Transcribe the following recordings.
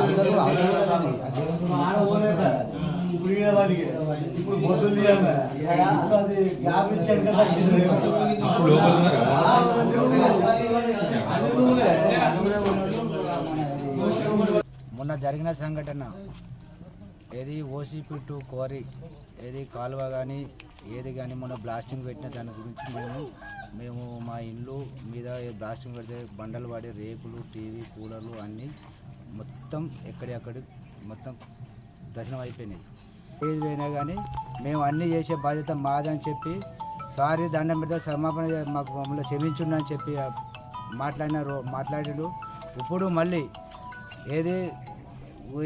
అందరూ ఇప్పుడు బొద్దులు తీయాలి. అది గ్యాప్ మొన్న జరిగిన సంఘటన ఏది ఓసీపీ టూ కోరి ఏది కాలువ కానీ ఏది కానీ మొన్న బ్లాస్టింగ్ పెట్టిన దాని గురించి మేము మేము మా ఇల్లు మీద బ్లాస్టింగ్ పెడితే బండలు పడి రేకులు టీవీ కూలర్లు అన్నీ మొత్తం ఎక్కడెక్కడ మొత్తం దర్శనం అయిపోయినాయి. ఏది పోయినా కానీ మేము అన్నీ చేసే బాధ్యత మాదని చెప్పి సారీ దండం పెడితే క్షమాపణ మాకు మమ్మల్ని క్షమించుండని చెప్పి మాట్లాడిన రో మాట్లాడారు. ఇప్పుడు మళ్ళీ ఏది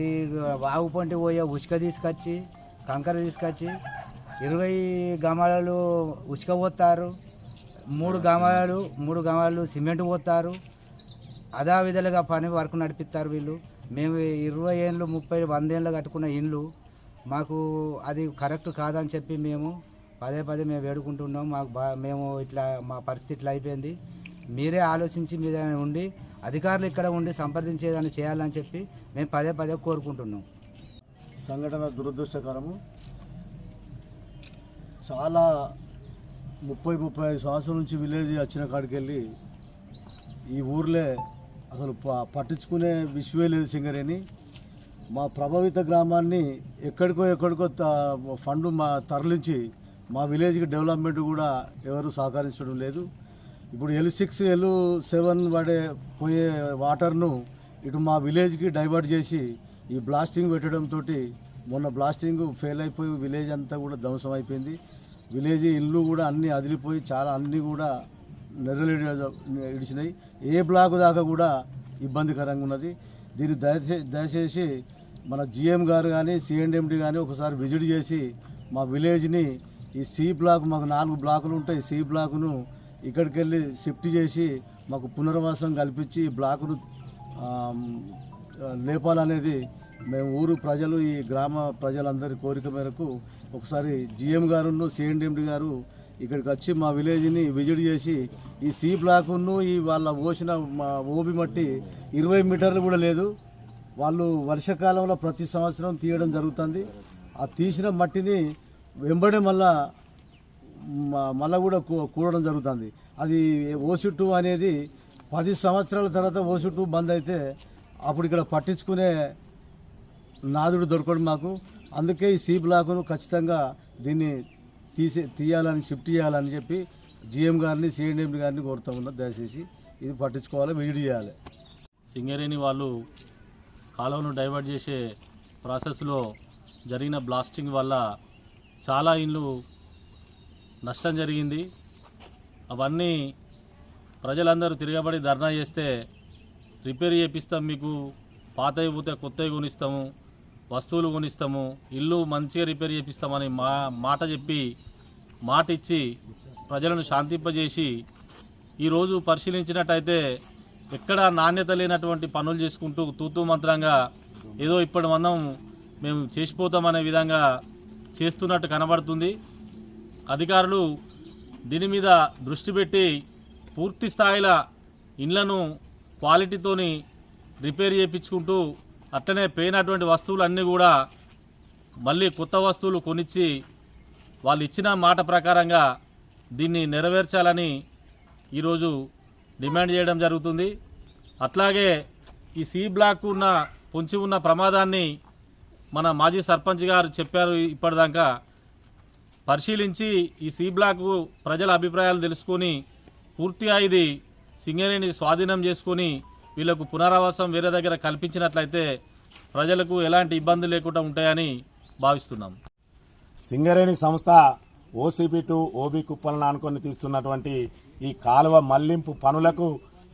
ఈ వాగు పోయే ఉసుక తీసుకొచ్చి కంకర తీసుకొచ్చి ఇరవై గమాలలో ఉసుక పోతారు. మూడు గ్రామాలు మూడు గ్రామాలు సిమెంట్ పోతారు. అదా విధాలుగా పని వరకు నడిపిస్తారు వీళ్ళు. మేము ఇరవై ఏళ్ళు ముప్పై వంద ఏళ్ళు కట్టుకున్న ఇండ్లు. మాకు అది కరెక్ట్ కాదని చెప్పి మేము పదే పదే మేము వేడుకుంటున్నాం. మాకు బా మేము ఇట్లా మా పరిస్థితి ఇట్లా అయిపోయింది. మీరే ఆలోచించి మీద ఉండి అధికారులు ఇక్కడ ఉండి సంప్రదించేదాన్ని చేయాలని చెప్పి మేము పదే పదే కోరుకుంటున్నాం. సంఘటన దురదృష్టకరము. చాలా ముప్పై ముప్పై ఐదు సంవత్సరాల నుంచి విలేజ్ వచ్చిన కాడికి వెళ్ళి ఈ ఊర్లే అసలు ప- పట్టించుకునే విషయమే లేదు సింగరేణి. మా ప్రభావిత గ్రామాన్ని ఎక్కడికో ఎక్కడికో త- ఫండ్ మా తరలించి మా విలేజ్కి డెవలప్మెంట్ కూడా ఎవరు సహకరించడం లేదు. ఇప్పుడు ఎల్ సిక్స్ ఎల్ సెవెన్ పడే పోయే వాటర్ను ఇటు మా విలేజ్కి డైవర్ట్ చేసి ఈ బ్లాస్టింగ్ పెట్టడంతో మొన్న బ్లాస్టింగ్ ఫెయిల్ అయిపోయి విలేజ్ అంతా కూడా ధ్వంసం అయిపోయింది. విలేజ్ ఇల్లు కూడా అన్నీ అదిలిపోయి చాలా అన్నీ కూడా నెర్రలు ఇడిచినాయి. ఏ బ్లాక్ దాకా కూడా ఇబ్బందికరంగా ఉన్నది. దీన్ని దయచే దయచేసి మన జిఎం గారు కానీ సిఎండిఎండి కానీ ఒకసారి విజిట్ చేసి మా విలేజ్ని ఈ సి బ్లాక్ మాకు నాలుగు బ్లాకులు ఉంటాయి. సి బ్లాక్ను ఇక్కడికి వెళ్ళి షిఫ్ట్ చేసి మాకు పునర్వాసం కల్పించి ఈ బ్లాకును లేపాలనేది మేము ఊరు ప్రజలు ఈ గ్రామ ప్రజలందరి కోరిక మేరకు ఒకసారి జిఎం గారును సిఎండిఎండి గారు ఇక్కడికి వచ్చి మా విలేజ్ని విజిట్ చేసి ఈ సి బ్లాకును ఈ వాళ్ళ పోసిన మా ఓబి మట్టి ఇరవై మీటర్లు కూడా లేదు. వాళ్ళు వర్షాకాలంలో ప్రతి సంవత్సరం తీయడం జరుగుతుంది. ఆ తీసిన మట్టిని వెంబడే మళ్ళా మళ్ళా కూడా కూడడం జరుగుతుంది. అది ఓసుట్టు అనేది పది సంవత్సరాల తర్వాత ఓసుట్టు బంద్ అయితే అప్పుడు ఇక్కడ పట్టించుకునే నాదుడు దొరకడం మాకు. అందుకే ఈ సి బ్లాకును ఖచ్చితంగా దీన్ని తీసే తీయాలని షిఫ్ట్ చేయాలని చెప్పి జిఎం గారిని సిఎండిఎం గారిని కోరుతా ఉన్నా దయచేసి ఇది పట్టించుకోవాలి విజిట్ చేయాలి. సింగరేణి వాళ్ళు కాలువను డైవర్ట్ చేసే ప్రాసెస్లో జరిగిన బ్లాస్టింగ్ వల్ల చాలా ఇండ్లు నష్టం జరిగింది. అవన్నీ ప్రజలందరూ తిరగబడి ధర్నా చేస్తే రిపేర్ చేపిస్తాం మీకు పాతవి పోతే కొత్తవి కొనిస్తాము. వస్తువులు కొనిస్తాము ఇల్లు మంచిగా రిపేర్ చేపిస్తామని మా మాట చెప్పి మాట ఇచ్చి ప్రజలను శాంతింపజేసి ఈరోజు పరిశీలించినట్టయితే ఎక్కడ నాణ్యత లేనటువంటి పనులు చేసుకుంటూ తూతూ మంత్రంగా ఏదో ఇప్పటి మందం మేము చేసిపోతామనే విధంగా చేస్తున్నట్టు కనబడుతుంది. అధికారులు దీని మీద దృష్టి పెట్టి పూర్తి స్థాయిలో ఇండ్లను క్వాలిటీతోని రిపేర్ చేయించుకుంటూ అట్టనే పోయినటువంటి వస్తువులు అన్నీ కూడా మళ్ళీ కొత్త వస్తువులు కొనిచ్చి వాళ్ళు ఇచ్చిన మాట ప్రకారంగా దీన్ని నెరవేర్చాలని ఈరోజు డిమాండ్ చేయడం జరుగుతుంది. అట్లాగే ఈ సి బ్లాక్ ఉన్న పొంచి ఉన్న ప్రమాదాన్ని మన మాజీ సర్పంచ్ గారు చెప్పారు ఇప్పటిదాకా. పరిశీలించి ఈ సి బ్లాక్ ప్రజల అభిప్రాయాలు తెలుసుకొని పూర్తిగా ఇది సింగరేణి స్వాధీనం చేసుకొని వీళ్ళకు పునరావాసం వేరే దగ్గర కల్పించినట్లయితే ప్రజలకు ఎలాంటి ఇబ్బందులు లేకుండా ఉంటాయని భావిస్తున్నాం. సింగరేణి సంస్థ ఓసీపీ టు ఓబీ కుప్పలను ఆనుకొని తీస్తున్నటువంటి ఈ కాలువ మళ్ళింపు పనులకు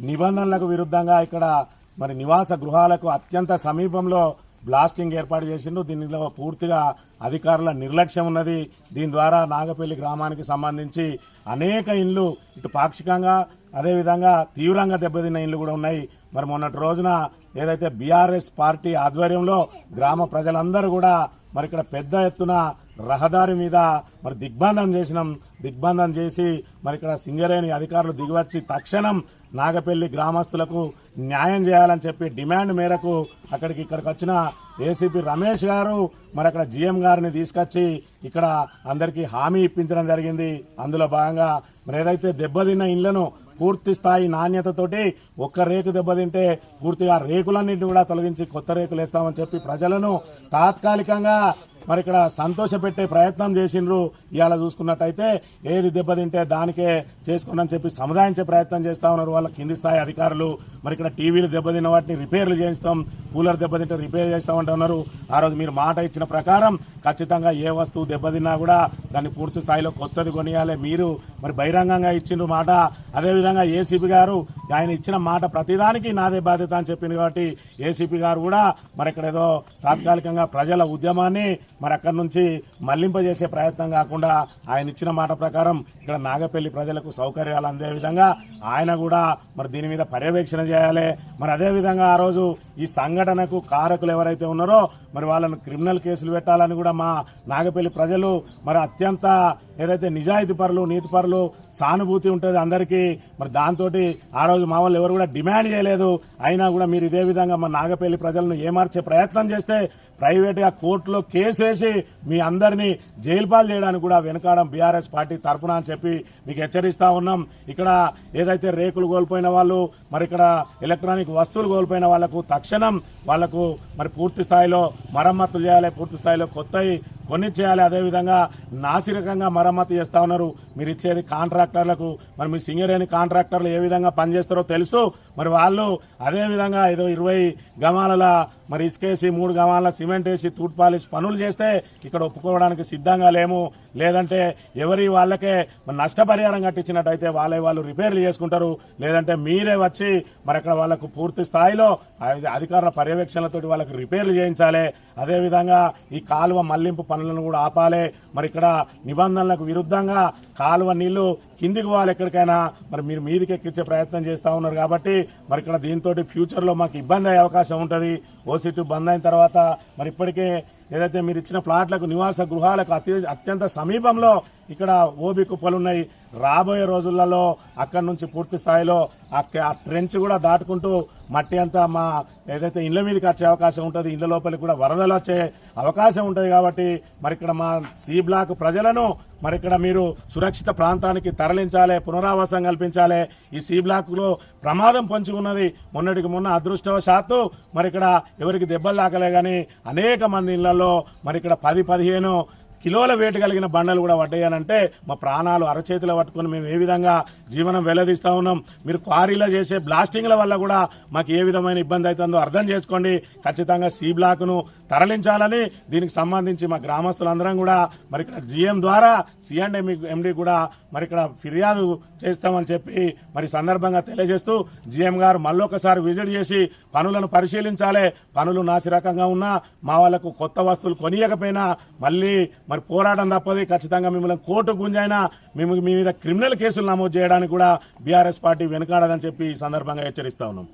నిబంధనలకు విరుద్ధంగా ఇక్కడ మరి నివాస గృహాలకు అత్యంత సమీపంలో బ్లాస్టింగ్ ఏర్పాటు చేసిండు దీనిలో పూర్తిగా అధికారుల నిర్లక్ష్యం ఉన్నది. దీని ద్వారా నాగపల్లి గ్రామానికి సంబంధించి అనేక ఇండ్లు ఇటు పాక్షికంగా అదేవిధంగా తీవ్రంగా దెబ్బతిన్న ఇండ్లు కూడా ఉన్నాయి. మరి మొన్నటి రోజున ఏదైతే బీఆర్ఎస్ పార్టీ ఆధ్వర్యంలో గ్రామ ప్రజలందరూ కూడా మరి ఇక్కడ పెద్ద ఎత్తున రహదారి మీద మరి దిగ్బంధం చేసినాం. దిగ్బంధం చేసి మరి ఇక్కడ సింగరేణి అధికారులు దిగివచ్చి తక్షణం నాగపల్లి గ్రామస్తులకు న్యాయం చేయాలని చెప్పి డిమాండ్ మేరకు అక్కడికి ఇక్కడికి వచ్చిన ఏసీపీ రమేష్ గారు మరి అక్కడ జీఎం గారిని తీసుకొచ్చి ఇక్కడ అందరికీ హామీ ఇప్పించడం జరిగింది. అందులో భాగంగా మరి ఏదైతే దెబ్బతిన్న ఇళ్ళను పూర్తి స్థాయి నాణ్యతతోటి ఒక్క రేకు దెబ్బతింటే పూర్తిగా రేకులన్నింటినీ కూడా తొలగించి కొత్త రేకులు వేస్తామని చెప్పి ప్రజలను తాత్కాలికంగా మరి ఇక్కడ సంతోషపెట్టే ప్రయత్నం చేసిండ్రు. ఇవాళ చూసుకున్నట్టయితే ఏది దెబ్బతింటే దానికే చేసుకోనని చెప్పి సముదాయించే ప్రయత్నం చేస్తా ఉన్నారు వాళ్ళ కింది స్థాయి అధికారులు. మరి ఇక్కడ టీవీలు దెబ్బతిన్న వాటిని రిపేర్లు చేయిస్తాం. కూలర్ దెబ్బతింటే రిపేర్ చేస్తామంటున్నారు ఆ రోజు మీరు మాట ఇచ్చిన ప్రకారం ఖచ్చితంగా ఏ వస్తువు దెబ్బతిన్నా కూడా దాన్ని పూర్తి స్థాయిలో కొత్తది కొనియాలి మీరు. మరి బహిరంగంగా ఇచ్చిండ్రు మాట. అదేవిధంగా ఏసీపీ గారు ఆయన ఇచ్చిన మాట ప్రతిదానికి నాదే బాధ్యత అని చెప్పింది కాబట్టి ఏసీపీ గారు కూడా మరి ఇక్కడ ఏదో తాత్కాలికంగా ప్రజల ఉద్యమాన్ని మరి అక్కడి నుంచి మళ్ళింపజేసే ప్రయత్నం కాకుండా ఆయన ఇచ్చిన మాట ప్రకారం ఇక్కడ నాగపల్లి ప్రజలకు సౌకర్యాలు అందే విధంగా ఆయన కూడా మరి దీని మీద పర్యవేక్షణ చేయాలి. మరి అదే విధంగా ఆ రోజు ఈ సంఘటనకు కారకులు ఎవరైతే ఉన్నారో మరి వాళ్ళను క్రిమినల్ కేసులు పెట్టాలని కూడా మా నాగపల్లి ప్రజలు మరి అత్యంత ఏదైతే నిజాయితీ పరులు నీతి పరులు సానుభూతి ఉంటుంది అందరికీ మరి దాంతో ఆ రోజు మా వాళ్ళు ఎవరు కూడా డిమాండ్ చేయలేదు. అయినా కూడా మీరు ఇదే విధంగా మా నాగపల్లి ప్రజలను ఏమార్చే ప్రయత్నం చేస్తే ప్రైవేట్గా కోర్టులో కేసు వేసి మీ అందరినీ జైలుపాలు చేయడానికి కూడా వెనకాడం బీఆర్ఎస్ పార్టీ తరపున అని చెప్పి మీకు హెచ్చరిస్తా ఉన్నాం. ఇక్కడ ఏదైతే రేకులు కోల్పోయిన వాళ్ళు మరి ఇక్కడ ఎలక్ట్రానిక్ వస్తువులు కోల్పోయిన వాళ్ళకు తక్షణ వాళ్ళకు మరి పూర్తి స్థాయిలో మరమ్మతులు చేయాలి పూర్తి స్థాయిలో కొత్తవి కొన్ని చేయాలి. అదేవిధంగా నాసిరకంగా మరమ్మతు చేస్తా ఉన్నారు. మీరు ఇచ్చేది కాంట్రాక్టర్లకు మరి మీ సింగరేణి కాంట్రాక్టర్లు ఏ విధంగా పనిచేస్తారో తెలుసు. మరి వాళ్ళు అదే విధంగా ఏదో ఇరవై గమాలల మరి ఇసుకేసి మూడు గమాల సిమెంట్ వేసి తూట్పాలేసి పనులు చేస్తే ఇక్కడ ఒప్పుకోవడానికి సిద్ధంగా లేము. లేదంటే ఎవరి వాళ్ళకే నష్టపరిహారం కట్టించినట్టయితే వాళ్ళే వాళ్ళు రిపేర్లు చేసుకుంటారు. లేదంటే మీరే వచ్చి మరి అక్కడ వాళ్ళకు పూర్తి స్థాయిలో అధికారుల పర్యవేక్షణలతోటి వాళ్ళకి రిపేర్లు చేయించాలి. అదేవిధంగా ఈ కాలువ మళ్ళింపు పనులను కూడా ఆపాలి. మరి ఇక్కడ నిబంధనలకు విరుద్ధంగా కాలువ నీళ్ళు కిందికి పోవాలి ఎక్కడికైనా. మరి మీరు మీదికి ఎక్కించే ప్రయత్నం చేస్తూ ఉన్నారు కాబట్టి మరి ఇక్కడ దీంతో ఫ్యూచర్లో మాకు ఇబ్బంది అయ్యే అవకాశం ఉంటుంది. ఓసీటీ బంద్ అయిన తర్వాత మరి ఇప్పటికే ఏదైతే మీరు ఇచ్చిన ఫ్లాట్లకు నివాస గృహాలకు అతి అత్యంత సమీపంలో ఇక్కడ ఓబీ కుప్పలు ఉన్నాయి రాబోయే రోజులలో అక్కడి నుంచి పూర్తి స్థాయిలో ఆ ఆ ట్రెంచ్ కూడా దాటుకుంటూ మట్టి అంతా మా ఏదైతే ఇండ్ల మీదకి వచ్చే అవకాశం ఉంటుంది ఇండ్ల లోపలికి కూడా వరదలు వచ్చే అవకాశం ఉంటుంది కాబట్టి మరి ఇక్కడ మా సి బ్లాక్ ప్రజలను మరి ఇక్కడ మీరు సురక్షిత ప్రాంతానికి తరలించాలి పునరావాసం కల్పించాలి. ఈ సి బ్లాక్లో ప్రమాదం పొంచి ఉన్నది. మొన్నటికి మొన్న అదృష్టవశాత్తు మరి ఇక్కడ ఎవరికి దెబ్బలు తాకలే కానీ అనేక మంది ఇళ్ళలో మరి ఇక్కడ పది పదిహేను కిలోల వేటు కలిగిన బండలు కూడా పడ్డాయనంటే మా ప్రాణాలు అరచేతిలో పట్టుకొని మేము ఏ విధంగా జీవనం వెల్లదీస్తూ ఉన్నాం? మీరు క్వారీలో చేసే బ్లాస్టింగ్ల వల్ల కూడా మాకు ఏ విధమైన ఇబ్బంది అవుతుందో అర్థం చేసుకోండి. ఖచ్చితంగా సి బ్లాక్ను తరలించాలని దీనికి సంబంధించి మా గ్రామస్తులందరం కూడా మరి ఇక్కడ జీఎం ద్వారా సిఎండ్ ఎండి కూడా మరి ఇక్కడ ఫిర్యాదు చేస్తామని చెప్పి మరి సందర్భంగా తెలియజేస్తూ జీఎం గారు మళ్ళొకసారి విజిట్ చేసి పనులను పరిశీలించాలి పనులు నాసిరకంగా ఉన్నా మా వాళ్ళకు కొత్త వస్తువులు కొనియకపోయినా మళ్ళీ మరి పోరాటం తప్పది ఖచ్చితంగా మిమ్మల్ని కోర్టు గుంజైనా మేము మీ మీద క్రిమినల్ కేసులు నమోదు చేయడానికి కూడా బీఆర్ఎస్ పార్టీ వెనుకాడదని చెప్పి ఈ సందర్భంగా హెచ్చరిస్తా ఉన్నాం.